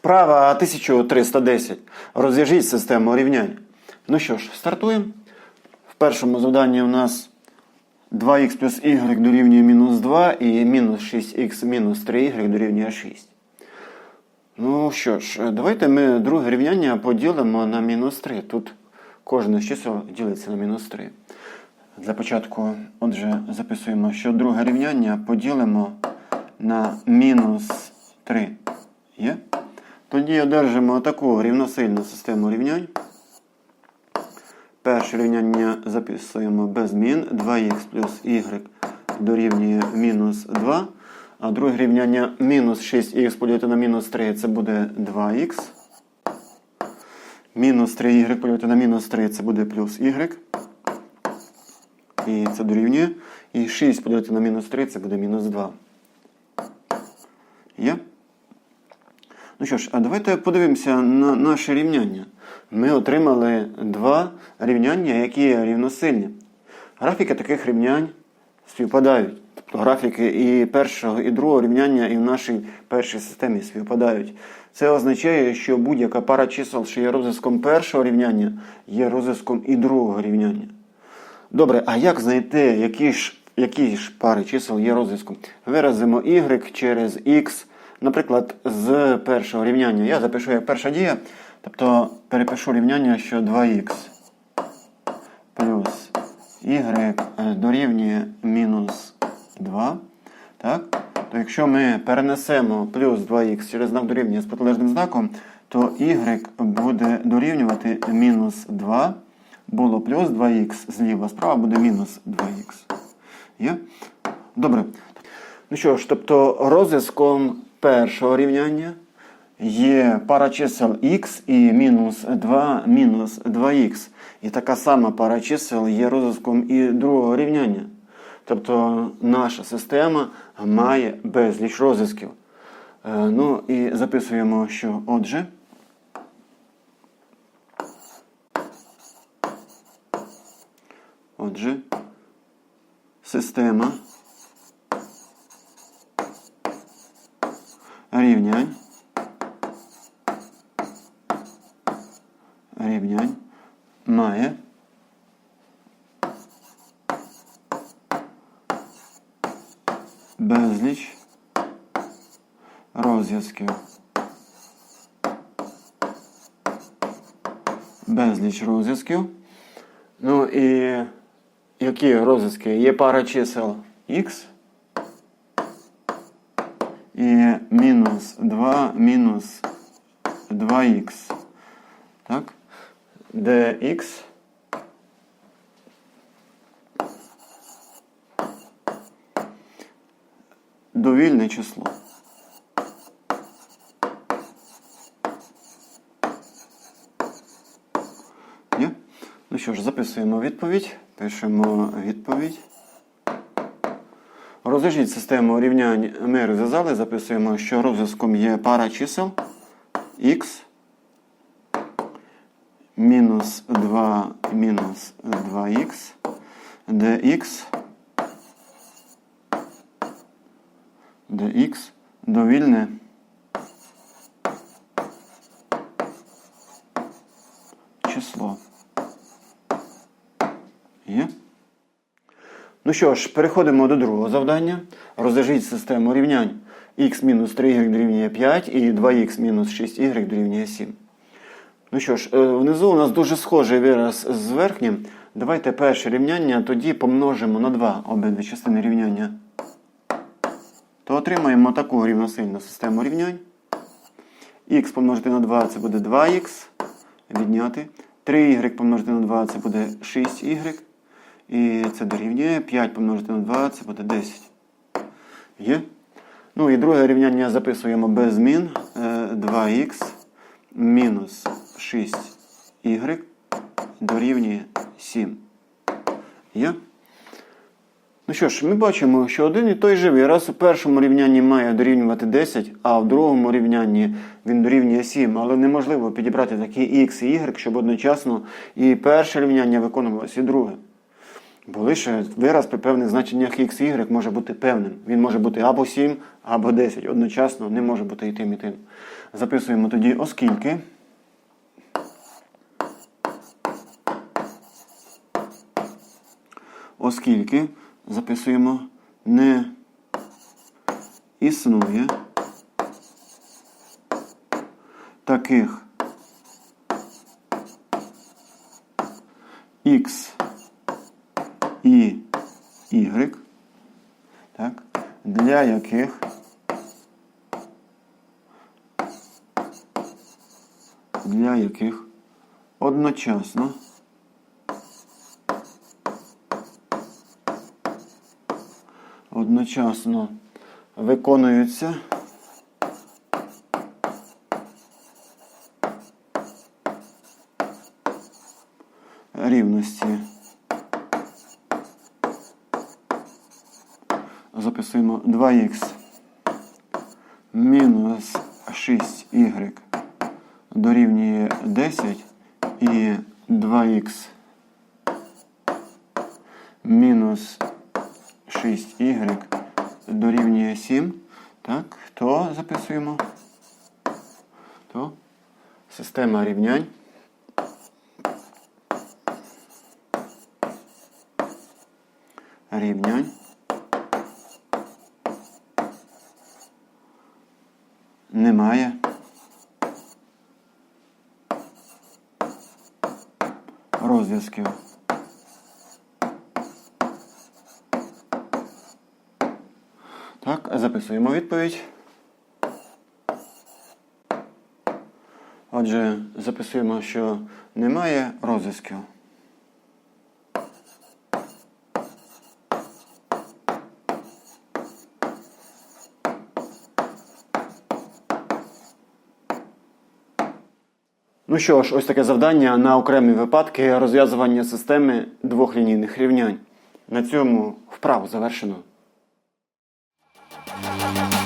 Вправа 1310. Розв'яжіть систему рівнянь. Ну що ж, стартуємо. В першому завданні у нас 2х плюс y дорівнює мінус 2 і мінус 6х мінус 3y дорівнює 6. Ну що ж, давайте ми друге рівняння поділимо на мінус 3. Тут кожне з чисел ділиться на мінус 3. Для початку, отже, записуємо, що друге рівняння поділимо на мінус 3. Є? Тоді одержимо таку рівносильну систему рівнянь. Перше рівняння записуємо без змін. 2х плюс y дорівнює мінус 2. А друге рівняння мінус 6х поділити на мінус 3 це буде 2х. Мінус 3y поділити на мінус 3 це буде плюс y. І це дорівнює. І 6 поділити на мінус 3 це буде мінус 2. Є? Ну що ж, а давайте подивимося на наше рівняння. Ми отримали два рівняння, які рівносильні. Графіки таких рівнянь співпадають. Тобто графіки і першого, і другого рівняння і в нашій першій системі співпадають. Це означає, що будь-яка пара чисел, що є розв'язком першого рівняння, є розв'язком і другого рівняння. Добре, а як знайти, які ж, які ж пари чисел є розв'язком? Виразимо y через x, наприклад, з першого рівняння. Я запишу як перша дія, тобто перепишу рівняння, що 2х плюс y дорівнює мінус 2. Так? То якщо ми перенесемо плюс 2х через знак дорівнює з протилежним знаком, то y буде дорівнювати мінус 2 було плюс 2х зліва, справа буде мінус 2х. Є? Добре. Ну що ж, тобто розв'язком першого рівняння є пара чисел х і мінус 2 мінус 2х. І така сама пара чисел є розв'язком і другого рівняння. Тобто наша система має безліч розв'язків. Е, Ну і записуємо, що отже. Отже, система рівнянь рівнянь має безліч розв'язків. Безліч розв'язків. Ну і які розв'язки? Є пара чисел x і мінус 2 мінус 2х. Так? Де x довільне число. Є? Ну що ж, записуємо відповідь. Пишемо відповідь. Розв'яжіть систему рівнянь ми розв'язали. Записуємо, що розв'язком є пара чисел х мінус 2 мінус 2х, де х де х довільне число. Є? Ну що ж, переходимо до другого завдання. Розв'яжіть систему рівнянь х мінус 3y дорівнює 5 і 2х мінус 6y дорівнює 7. Ну що ж, е, внизу у нас дуже схожий вираз з верхнім. Давайте перше рівняння тоді помножимо на 2 обидві частини рівняння. То отримаємо таку рівносильну систему рівнянь. х помножити на 2 це буде 2х. Відняти. 3y помножити на 2 це буде 6y. І це дорівнює 5 помножити на 2, це буде 10. Є? Ну і друге рівняння записуємо без змін. 2х мінус 6y дорівнює 7. Є? Ну що ж, ми бачимо, що один і той же вираз у першому рівнянні має дорівнювати 10, а в другому рівнянні він дорівнює 7. Але неможливо підібрати такі х і y, щоб одночасно і перше рівняння виконувалося, і друге. Бо лише вираз при певних значеннях x, y може бути певним. Він може бути або 7, або 10. Одночасно не може бути і тим, і тим. Записуємо тоді, оскільки. Оскільки записуємо не існує таких x і y, так, для яких для яких одночасно одночасно виконуються. Рівності. Записуємо 2х мінус 6y дорівнює 10 і 2х мінус 6y дорівнює 7. Так, то записуємо. То система рівнянь. Рівнянь. Немає. Розв'язків. Так, записуємо відповідь. Отже, записуємо, що немає розв'язків. Ну що ж, ось таке завдання на окремі випадки розв'язування системи двох лінійних рівнянь. На цьому вправу завершено. Thank you.